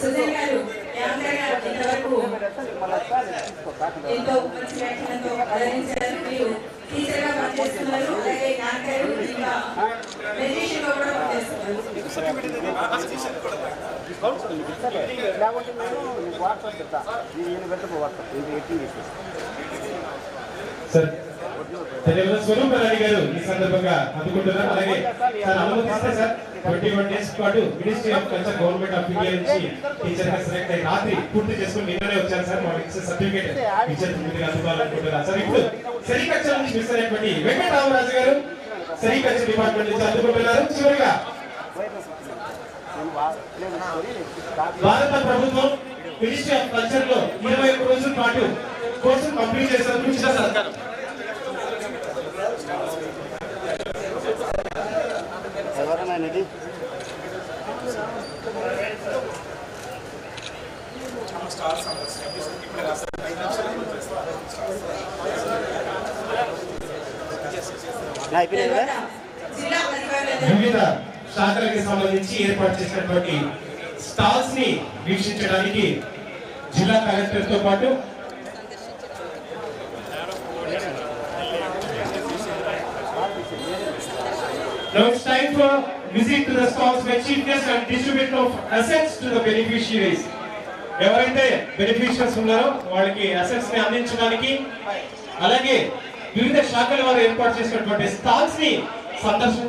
సుజయ్ గారు యాంకర్ గారు ఇంతవరకు ఎంతో మంచి వ్యాఖ్యలతో ఆదరించారు మీరు పనిచేస్తున్నారు అలాగే యాంకర్ ఇంకా కూడా పనిచేస్తున్నారు లేకుంటే నేను వాట్సాప్ నేను వాట్సాప్ ఇది ఎట్టింగ్ గారు ఈ సందర్భంగా అందుకుంటున్నారు. అలాగే సార్ అనుమతిస్తే సార్ ట్వంటీ వన్ డేస్ పాటు ministry of culture government of India నుంచి టీచర్గా సెలెక్ట్ అయ్యి రాత్రి పూర్తి చేసుకుని నిన్ననే వచ్చారు సార్. వాళ్ళకి ఇచ్చే సర్టిఫికేట్ టీచర్ ముందుగా అందుకోవాలనుకుంటున్నారు. సార్ ఇప్పుడు సెరికల్చర్ నుంచి మిస్ అయినటువంటి వెంకటరామరాజు గారు సెరికల్చర్ డిపార్ట్మెంట్ నుంచి అందుకుంటున్నారు. చివరిగా భారత ప్రభుత్వం మినిస్ట్రీ ఆఫ్ కల్చర్లో ఇరవై ఒక్క రోజుల పాటు కోర్సు కంప్లీట్ చేశారు. ఎవరైనా ఇది వివిధ శాఖలకు సంబంధించి ఏర్పాటు చేసినటువంటి స్టాల్స్ని వీక్షించడానికి జిల్లా కలెక్టర్తో పాటు Now it's time for visit to the stock's where chief and distribution of assets to the beneficiaries. ఎవరైతే బెనిఫిషియర్స్ ఉన్నారో వాళ్ళకి అసెట్స్ని అందించడానికి అలాగే వివిధ శాఖల వారు ఏర్పాటు చేసినటువంటి స్టాల్స్ని సందర్శన